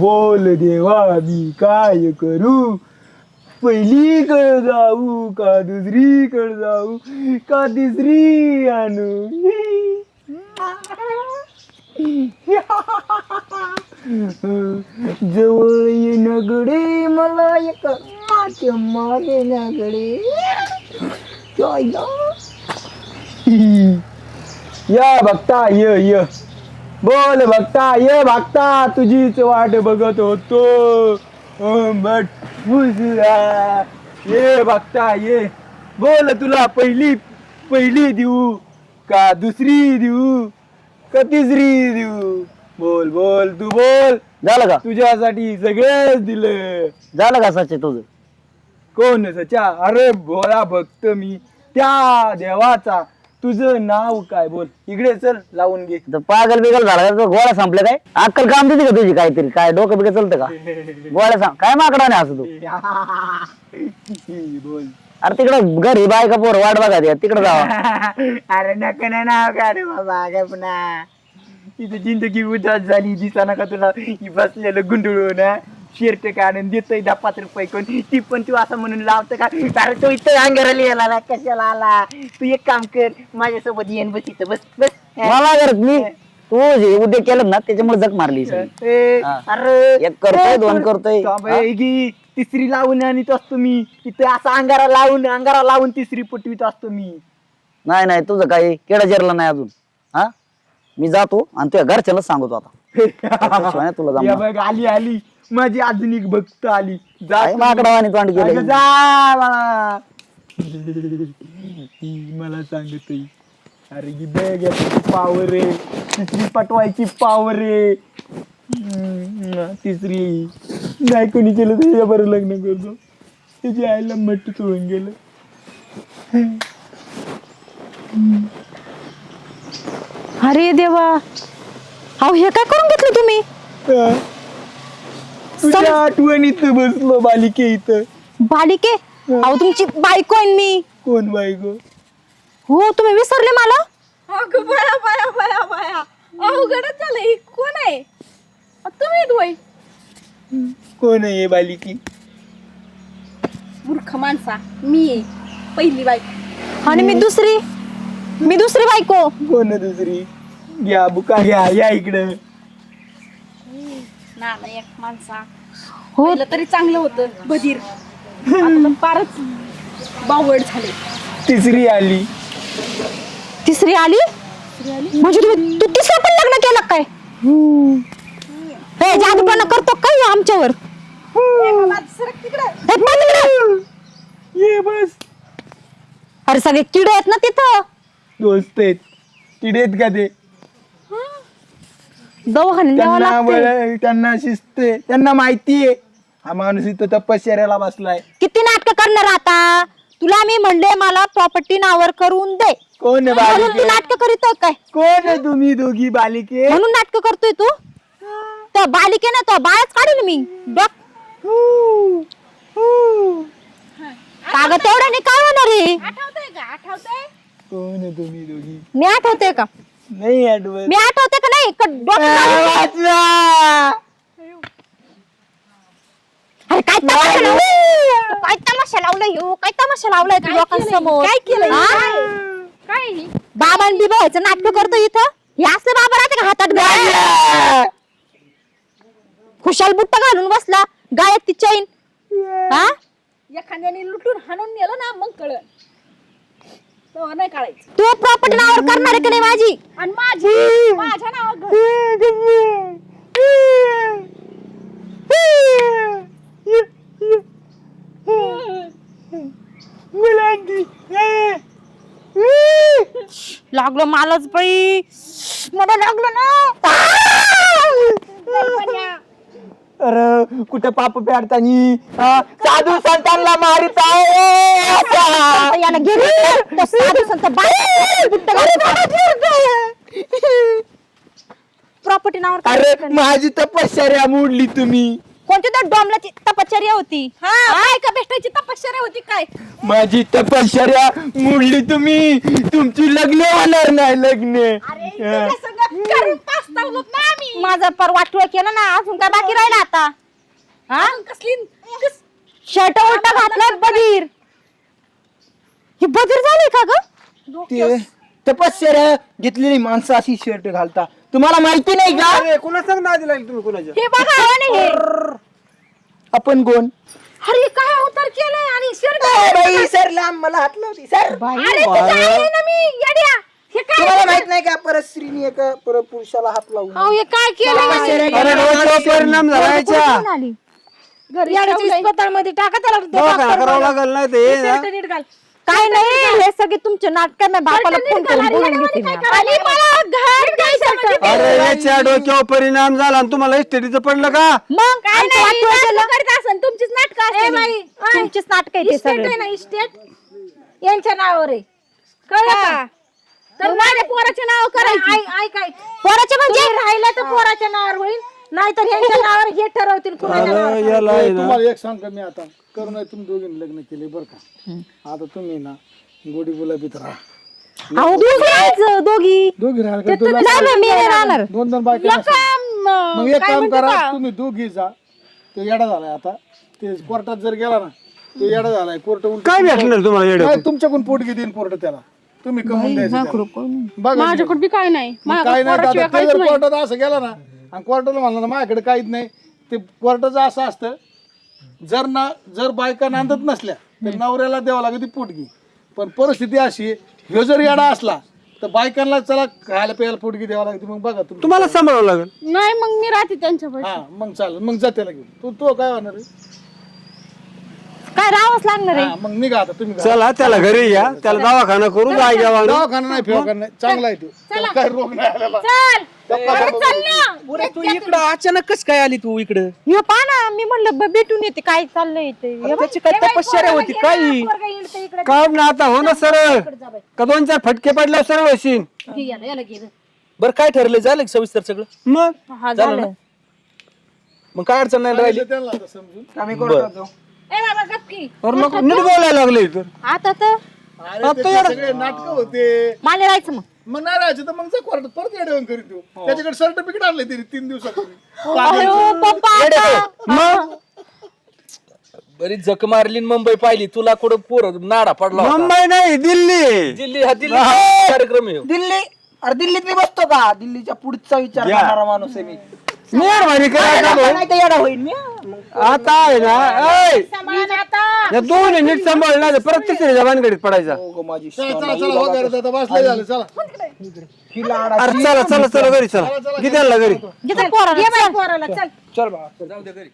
बोल देवा मी काय करू? पहिलीकडे जाऊ का दुसरीकडे जाऊ का तिसरी आणू? जवळ येणगडे मला एक माते मागे नगडे या बघता य य. बोल बघता ये बघता तुझीच वाट बघत होतो. ये बघता ये. बोल तुला पहिली पहिली देऊ का दुसरी देऊ का तिसरी देऊ? बोल बोल तू बोल. झालं का? तुझ्यासाठी सगळेच दिलं. झालं का सचे तुझं? कोण सच्या अरे भोळा भक्त मी. त्या देवाचा तुझं नाव काय? बोल. इकडे चल लावून घे. तर पागल बिगल झाला का? गोळ्या संपले काय? अक्कल काम देते का तुझी काहीतरी? काय डोकं बिकं चालतं का? गोळ्या सांग. काय माकडा नाही असं तू? बोल. अरे तिकडं घरी बायका पोर वाट बघा त्या. तिकडं जावा. अरे नका ना नाव का रे बाबा काय पुन्हा इथे जिंदगी उदास झाली दिसा का तुला? ही बसलेलं गुंडळू ना शिरट काढून देतोय दहा पाच रुपये कोण ती पण तू असं म्हणून लावतं का? अरे तो इथं अंगाराला याला कशाला आला? तू एक काम कर माझ्यासोबत येईन बस इथं बस बस. मला करत मी तू जे उद्या केलं ना त्याच्यामुळे जग मारली सगळी. ए, हा. अरे एक करतोय, दोन करतोय. थांब, ए, गी, तिसरी लावून आणत असतो मी. तिथे असा अंगारा लावून अंगारा लावून तिसरी पटवीत असतो मी. नाही नाही तुझं काही केडा जिरला नाही अजून. हा? मी जातो आणि तुझ्या घरच्यालाच सांगतो आता. नाही तुला जमणार. बघ आली आली. माझी एक भक्त आली. जा काय तुम्ही. माकडावानी तोंड केलं. अगं जा बाळा. ती मला सांगत. अरे ही बॅग पावर आहे. तिसरी पटवायची पावर हम्म, तिसरी. नाही कोणी केलं तर बरं लग्न करतो. त्याची आईला मट्ट सोडून गेलं. अरे देवा. अहो हे काय करून घेतलं तुम्ही? हा. तुझ्या आठवणीत बसलो बालिके इथं. बालिके? अहो तुमची बायको आहे मी. कोण बायको? हो तुम्ही विसरले मला? अगं बया बया बया बया. अवघडच झालं ही. कोण आहे? अ, तुम्ही वय. कोण आहे हे बालिकी? मूर्ख माणसा. मी आहे. पहिली बायको. आणि मी दुसरी? मी दुसरी बायको. कोण आहे दुसरी? घ्या बुका घ्या या इकडं. ना ना एक माणसा. हो तरी चांगलं होतं बधीर. आता तर फारच बावड झाले. तिसरी आली. तिसरी आली? म्हणजे तुम्ही तू तिसरं पण लग्न केलं काय? हे जादूपणा करतो काय आमच्यावर? हे तिकडं. ये बस. अरे सगळे किडे आहेत ना तिथं? दोस्त आहेत. किडेत का ते? दवाखान्यात न्यावं त्यांना लागतंय. वळ- त्यांना शिस्त आहे त्यांना माहिती आहे. हा माणूस इथं तपश्चर्याला बसलाय. किती नाटक करणार आता? तुला मी म्हणले मला प्रॉपर्टी नावर करून दे. कोण आहे म्हणून तू बालिके? नाटक करीतोय काय? कोण आहे तुम्ही दोघी बालिके? म्हणून नाटक करतोय तू? तो बालिके ना तो बाळच काढीन मी. डॉक कागद तेवढ्याने काय होणार आहे आठवतंय का? आठवतंय? कोण आहे तुम्ही दोघी? मी आठवते का? नाही आठवत मी आठवते का नाही? का! अरे काय तमाशा लावलाय? काय तमाशा लावलाय ह्यो? काय तमाशा लावलाय तू लोकांसमोर? काय केलं हा? काय? ही? बाबां बिबा व्हायचं नाटक करतो इथं. हे असले बाबा राहते का हातात गाय खुशाल बुट्टा घालून बसला. गायक ती चैन हा? एखाद्याने लुटून हाणून नेलं ना मग कळ तेव्हा नाही काढायचं. तू प्रॉपर्टी नावावर करणार आहे का नाही माझी? आणि माझी? माझ्या नावावर मुलांची लागलं मलाच बाई. मला लागलं ना. अरे कुठं पाप पेडतानी? साधू संतांना मारित आहे. आता याला गेली तो साधू संत प्रॉपर्टी नावावर अरे माझी तपश्चर्या मोडली तुम्ही. कोणती तर डोमलाची तपश्चर्या होती? हा. बायका भेटायची तपश्चर्या होती काय? माझी तपश्चर्या मोडली तुम्ही. तुमची लग्न होणार नाही लग्न. माझा पर वाटोळ केलं ना अजून काय बाकी राहिला आता? हा? कसली कस- शर्ट उलटा घातलाय बधीर. ही बधीर झाली का ग? ते तपश्चर्या घेतलेली माणसं अशी शर्ट घालता. तुम्हाला माहिती नाही का? कुणा सांग ना दिला तुम्ही कुणाच्या हे बघा आणि हे आपण कोण? अरे काय अवतार केलाय? आणि शर्ट बाई सर लांब मला हात लावती सर. अरे तुझ्या आईने ना मी येड्या. हे काय तुम्हाला माहीत नाही का परत स्त्रीने एका परत पुरुषाला हात लावून अहो हे काय अरे डोक्यावर परिणाम आली? घरी मध्ये टाका त्याला ते करावं लागेल नाही ते शर्ट नीट घाल. काय नाही हे सगळे तुमचे नाटक नाही बापाला फोन करून बोलून घेते मी आता. आणि मला घर द्यायचं अरे याच्या डोक्यावर परिणाम झाला आणि तुम्हाला इस्टेटीचं पडलं का? मग काय नाही वाटोळं केलं. नाटकं करीत असन. तुमचीच नाटक तुमचेच नाटक आहे ते इस्टेट आहे सगळे ना इस्टेट? यांच्या नावावर आहे. कळलं का? तर माझ्या पोराच्या नाव करायची. ऐ काय पोराचे म्हणजे राहिलं तर पोराच्या नावावर होईल. नाहीतर यांच्या नावावर हे ठरवतील कुणाच्या नावावर. तुम्हाला एक सांग का मी आता. करून तुम्ही दोघींनी लग्न केले बरं का? आता तुम्ही ना गोडी गुलाबीत राहा. अहो दोघी राहायचं दोघी. दोघी राहा का? तुला नाही नाही, मी नाही राहणार. दोन दोन बायका नसतात. मग एक काम करा तुम्ही दोघी जा. तो येडा झालाय आता. ते कोर्टात जर गेला ना तो येडा झालाय. कोर्ट काय भेटणार तुम्हाला तुमच्याकडून पोटगी देईन कोर्ट त्याला. तुम्ही कमवून द्यायचं त्याला. बघा. माझ्याकडे बी काय नाही. मग काय नाही आता ते जर कोर्टात असं गेला ना आणि कोर्टाला म्हणलं ना माझ्याकडे काहीच नाही. ते कोर्टाचं असं असतं जर ना जर बायका नांदत नसल्या तर नवऱ्याला द्यावं लागते पोटगी. पण परिस्थिती अशी आहे, ह्यो जर येडा असला तर बायकांना चला खायला प्यायला पोटगी द्यावं लागते मग बघा तुम्ही. तुम्हाला सांभाळावं लागेल. नाही मग मी राहते त्यांच्या हा मग चालेल. मग जा त्याला घेऊन. तू तो काय होणार आहे? काय राहावंच लागणार आहे. हा, मग निघा आता तुम्ही घरा. चला त्याला घरी या. त्याला दवाखाना करू जाय दवाखाना नाही फिवाखाना नाही. चांगला आहे तो. त्याला काय रोग नाही आलेला. चल. अरे चल ना. तू इकडं अचानक कस काय आली तू इकडं? हे पहा ना मी म्हणलं ब- भेटून येते काय चाललंय हे बघ. त्याची काय तपश्चर्या होती काही काढ ना आता हो ना सरळ. का दोन चार फटके पडल्यावर सरळ होशील? घे याला याला घे बरं काय ठरलंय झालं का सविस्तर सगळं? मग? हा झालं. झालं ना? मग काय अडचण नाही राहिली? आता नको नीट बोलायला लागले आता तर? अरे ते सगळे नाटक होते. मला राहायचं मग. मग नाही राहायचं तर मग जा कोर्टात परत येडवून करीत देऊ त्याच्याकडे सर्टिफिकेट आणले तिने तीन दिवसापूर्वी. पप्पा आता. मग? बरी जक मारली न मुंबई पाहिली. तुला कुठं पोर नाडा पडला होता. मुंबई नाही दिल्ली. दिल्ली हा दिल्ली कार्यक्रम आहे. हो. दिल्ली? अरे दिल्लीत मी बसतो का? दिल्लीच्या पुढचा विचार या. करणारा माणूस आहे मी. मेहरबानी करा नाही तर येडा होईल मी. आता आहे ना ऐ, सांभाळा आता. या दोन नीट सांभाळ नाही तर परत जबानकडे पडायचा. हो माझी चला चला चला वगैरे आता बसले झाले चला. अरे चला चला चला घरी चला. किती आणला घरी. जिथं पोराला ये बाई पोराला चल. चल बा जाऊ दे घरी.